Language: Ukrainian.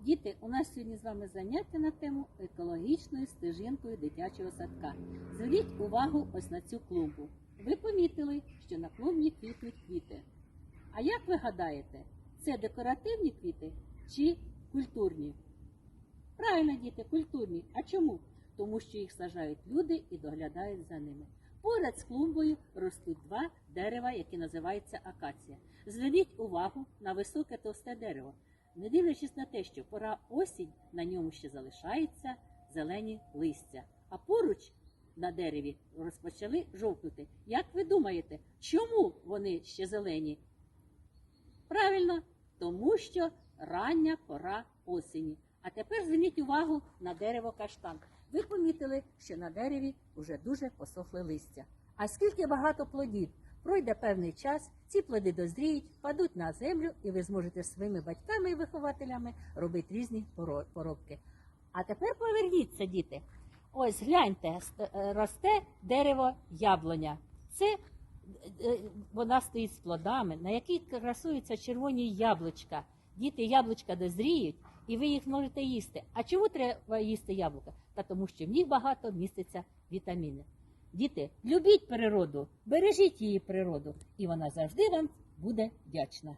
Діти, у нас сьогодні з вами заняття на тему екологічною стежинкою дитячого садка. Зверніть увагу ось на цю клумбу. Ви помітили, що на клумбі квітнуть квіти. А як ви гадаєте, це декоративні квіти чи культурні? Правильно, діти, культурні. А чому? Тому що їх сажають люди і доглядають за ними. Поряд з клумбою ростуть два дерева, які називаються акація. Зверніть увагу на високе товсте дерево. Не дивлячись на те, що пора осінь, на ньому ще залишаються зелені листя. А поруч на дереві розпочали жовкнути. Як ви думаєте, чому вони ще зелені? Правильно, тому що рання пора осені. А тепер зверніть увагу на дерево каштан. Ви помітили, що на дереві вже дуже посохли листя. А скільки багато плодів? Пройде певний час, ці плоди дозріють, падуть на землю, і ви зможете своїми батьками і вихователями робити різні поробки. А тепер поверніться, діти. Ось гляньте, е, росте дерево яблуня. Це е, вона стоїть з плодами, на яких красуються червоні яблучка. Діти яблучка дозріють, і ви їх можете їсти. А чому треба їсти яблука? Та тому, що в них багато міститься вітаміни. Діти, любіть природу, бережіть її природу, і вона завжди вам буде вдячна.